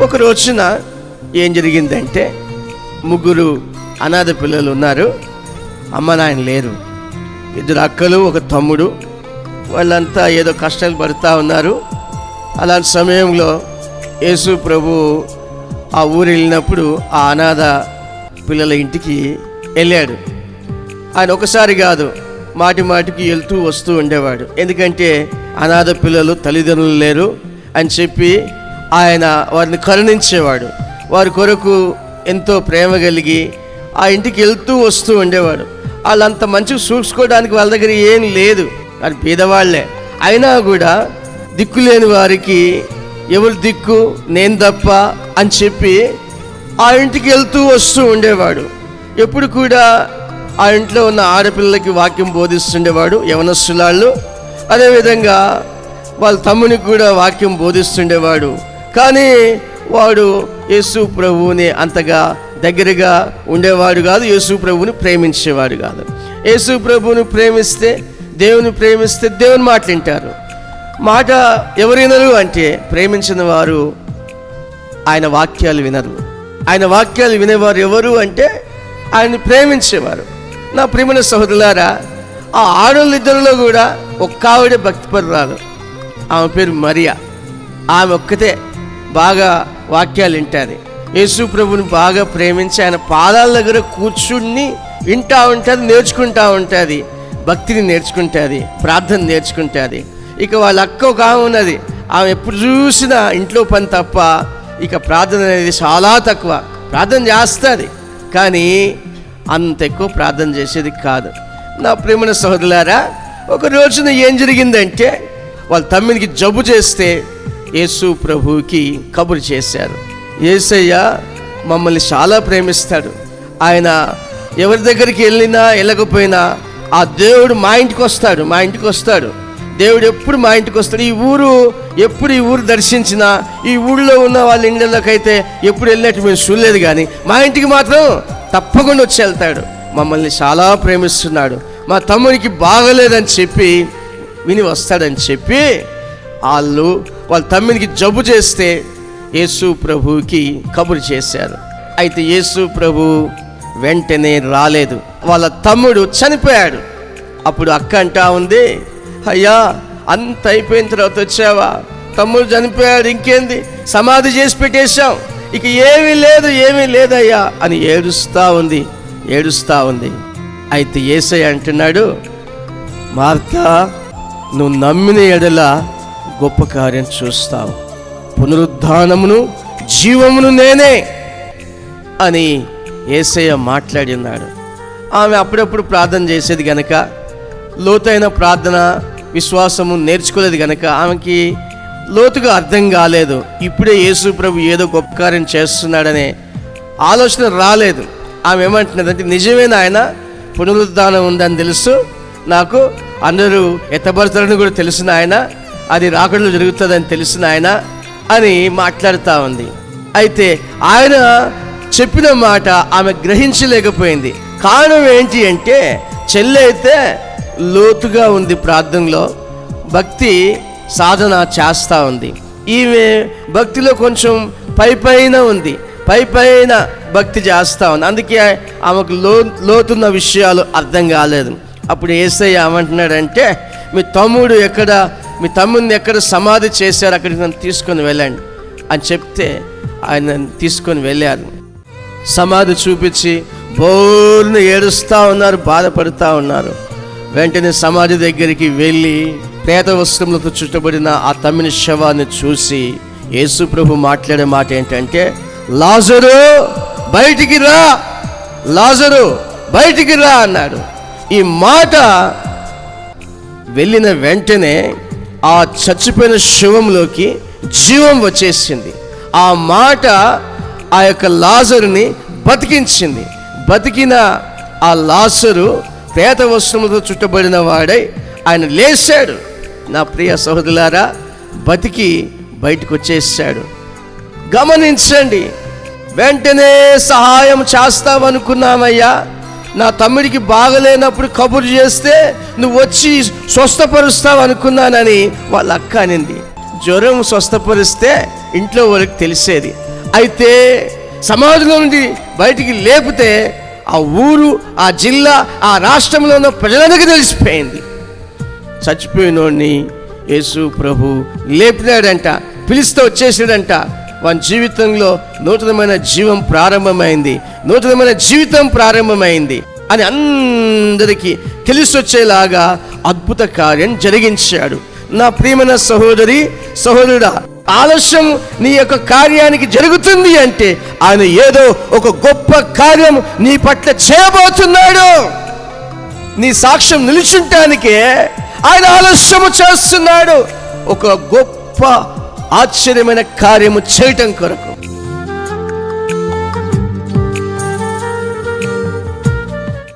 ఒక రోజున ఏం జరిగిందంటే ముగ్గురు అనాథ పిల్లలు ఉన్నారు. అమ్మ నాయన లేరు. ఇద్దరు అక్కలు ఒక తమ్ముడు. వాళ్ళంతా ఏదో కష్టాలు పడుతూ ఉన్నారు. అలాంటి సమయంలో యేసు ప్రభు ఆ ఊరు వెళ్ళినప్పుడు ఆ అనాథ పిల్లల ఇంటికి వెళ్ళాడు. ఆయన ఒకసారి కాదు మాటి మాటికి వెళ్తూ వస్తూ ఉండేవాడు. ఎందుకంటే అనాథ పిల్లలు తల్లిదండ్రులు లేరు అని చెప్పి ఆయన వారిని కరుణించేవాడు. వారి కొరకు ఎంతో ప్రేమ కలిగి ఆ ఇంటికి వెళ్తూ వస్తూ ఉండేవాడు. వాళ్ళంత మంచిగా చూసుకోవడానికి వాళ్ళ దగ్గర ఏం లేదు. అది పేదవాళ్ళే. అయినా కూడా దిక్కు లేని వారికి ఎవరు దిక్కు నేను తప్ప అని చెప్పి ఆ ఇంటికి వెళ్తూ వస్తూ ఉండేవాడు. ఎప్పుడు కూడా ఆ ఇంట్లో ఉన్న ఆడపిల్లలకి వాక్యం బోధిస్తుండేవాడు యవనస్తులాళ్ళు. అదేవిధంగా వాళ్ళ తమ్మునికి కూడా వాక్యం బోధిస్తుండేవాడు. కానీ వాడు యేసు ప్రభువుని అంతగా దగ్గరగా ఉండేవాడు కాదు యేసు ప్రభువుని ప్రేమించేవాడు కాదు. యేసు ప్రభువుని ప్రేమిస్తే దేవుని ప్రేమిస్తే దేవుని మాట వింటారు మాట ఎవరినరు అంటే ప్రేమించిన వారు ఆయన వాక్యాలు వినరు. ఆయన వాక్యాలు వినేవారు ఎవరు అంటే ఆయన్ని ప్రేమించేవారు. నా ప్రేమల సహోదరులారా ఆ ఆడోళ్ళిద్దరిలో కూడా ఒక్క ఆవిడే భక్తిపరురాలు. ఆమె పేరు మరియా. ఆమె ఒక్కతే. బాగా వాక్యాలు వింటుంది. యేసు ప్రభుని బాగా ప్రేమించి ఆయన పాదాల దగ్గర కూర్చుని వింటా ఉంటుంది నేర్చుకుంటా ఉంటుంది. భక్తిని నేర్చుకుంటుంది ప్రార్థన నేర్చుకుంటుంది. ఇక వాళ్ళ అక్క ఒక ఆమె ఉన్నది. ఆమె ఎప్పుడు చూసినా ఇంట్లో పని తప్ప ఇక ప్రార్థన అనేది చాలా తక్కువ. ప్రార్థన చేస్తుంది కానీ అంత ఎక్కువ ప్రార్థన చేసేది కాదు. నా ప్రేమన సహోదరులారా ఒక రోజున ఏం జరిగిందంటే వాళ్ళ తమ్మినికి జబ్బు చేస్తే యేసు ప్రభువుకి కబురు చేశారు. యేసయ్య మమ్మల్ని చాలా ప్రేమిస్తాడు. ఆయన ఎవరి దగ్గరికి వెళ్ళినా వెళ్ళకపోయినా ఆ దేవుడు మా ఇంటికి వస్తాడు మా ఇంటికి వస్తాడు. దేవుడు ఎప్పుడు మా ఇంటికి వస్తాడు? ఈ ఊరు ఎప్పుడు ఈ ఊరు దర్శించినా ఈ ఊళ్ళో ఉన్న వాళ్ళ ఇళ్ళకైతే ఎప్పుడు వెళ్ళినట్టు మేము చూడలేదు కానీ మా ఇంటికి మాత్రం తప్పకుండా వచ్చి వెళ్తాడు. మమ్మల్ని చాలా ప్రేమిస్తున్నాడు. మా తమ్మునికి బాగలేదని చెప్పి విని వస్తాడని చెప్పి వాళ్ళు వాళ్ళ తమ్మునికి జబ్బు చేస్తే యేసు ప్రభుకి కబురు చేశారు. అయితే యేసు ప్రభు వెంటనే రాలేదు. వాళ్ళ తమ్ముడు చనిపోయాడు. అప్పుడు అక్క అంటా ఉంది అయ్యా అంత అయిపోయిన తర్వాత వచ్చావా? తమ్ముడు చనిపోయాడు ఇంకేంది? సమాధి చేసి పెట్టేశాం. ఇక ఏమీ లేదు ఏమీ లేదయ్యా అని ఏడుస్తూ ఉంది ఏడుస్తూ ఉంది. అయితే ఏసయ్య అంటున్నాడు మార్తా నువ్వు నమ్మిన ఎడలా గొప్ప కార్యం చూస్తావు. పునరుద్ధానమును జీవమును నేనే అని ఏసయ్య మాట్లాడి ఉన్నాడు ఆమె అప్పుడప్పుడు ప్రార్థన చేసేది గనక లోతైన ప్రార్థన విశ్వాసము నేర్చుకోలేదు గనక ఆమెకి లోతుగా అర్థం కాలేదు. ఇప్పుడే యేసు ప్రభు ఏదో గొప్ప కార్యం చేస్తున్నాడనే ఆలోచన రాలేదు. ఆమె ఏమంటున్నదంటే నిజమేనా ఆయన పునరుద్ధానం ఉందని తెలుసు. నాకు అందరూ ఎత్తబడతారని కూడా తెలిసిన ఆయన అది రాకడలో జరుగుతుందని తెలిసిన ఆయన అని మాట్లాడుతూ ఉంది. అయితే ఆయన చెప్పిన మాట ఆమె గ్రహించలేకపోయింది. కారణం ఏంటి అంటే చెల్లె అయితే లోతుగా ఉంది ప్రార్థనలో భక్తి సాధన చేస్తూ ఉంది. ఈమె భక్తిలో కొంచెం పై పైన ఉంది. పై పైన భక్తి చేస్తూ ఉంది. అందుకే ఆమెకు లో లోతున్న విషయాలు అర్థం కాలేదు. అప్పుడు ఏసయ్య ఏమంటున్నాడంటే మీ తమ్ముడు ఎక్కడ మీ తమ్ముడిని ఎక్కడ సమాధి చేశారు అక్కడికి నన్ను తీసుకొని వెళ్ళండి అని చెప్తే ఆయన నన్ను తీసుకొని వెళ్ళారు. సమాధి చూపించి బోర్ని ఏడుస్తూ ఉన్నారు బాధపడుతూ ఉన్నారు. వెంటనే సమాధి దగ్గరికి వెళ్ళి ప్రేత వస్త్రములతో చుట్టబడిన ఆ తమ్మిని శవాన్ని చూసి యేసు ప్రభు మాట్లాడే మాట ఏంటంటే లాజరు బయటికి రా లాజరు బయటికి రా అన్నాడు. ఈ మాట వెళ్ళిన వెంటనే ఆ చచ్చిపోయిన శివంలోకి జీవం వచ్చేసింది. ఆ మాట ఆ యొక్క లాజరుని బతికించింది. బతికిన ఆ లాజరు పేత వస్త్రములతో చుట్టబడిన వాడై ఆయన లేచాడు. నా ప్రియ సహోదరులారా బతికి బయటకు వచ్చేసాడు గమనించండి వెంటనే సహాయం చేస్తావనుకున్నామయ్యా. నా తమ్ముడికి బాగలేనప్పుడు కబురు చేస్తే నువ్వు వచ్చి స్వస్థపరుస్తావు అనుకున్నానని వాళ్ళ అక్క అనింది. జ్వరం స్వస్థపరిస్తే ఇంట్లో వాళ్ళకి తెలిసేది. అయితే సమాజంలో నుండి బయటికి లేపితే ఆ ఊరు ఆ జిల్లా ఆ రాష్ట్రంలో ఉన్న ప్రజలందరికీ తెలిసిపోయింది. చచ్చిపోయినోడిని యేసు ప్రభు లేపినాడంట పిలిస్తే వచ్చేసాడంట వాని జీవితంలో నూతనమైన జీవం ప్రారంభమైంది. నూతనమైన జీవితం ప్రారంభమైంది. అని అందరికీ తెలిసి వచ్చేలాగా అద్భుత కార్యం జరిగించాడు. నా ప్రియమైన సహోదరి సహోదరుడా ఆలస్యం నీ యొక్క కార్యానికి జరుగుతుంది అంటే ఆయన ఏదో ఒక గొప్ప కార్యం నీ పట్ల చేయబోతున్నాడు. నీ సాక్ష్యం నిలుచుంటానికే ఆయన ఆలస్యము చేస్తున్నాడు. ఒక గొప్ప ఆశ్చర్యమైన కార్యము చేయటం కొరకు.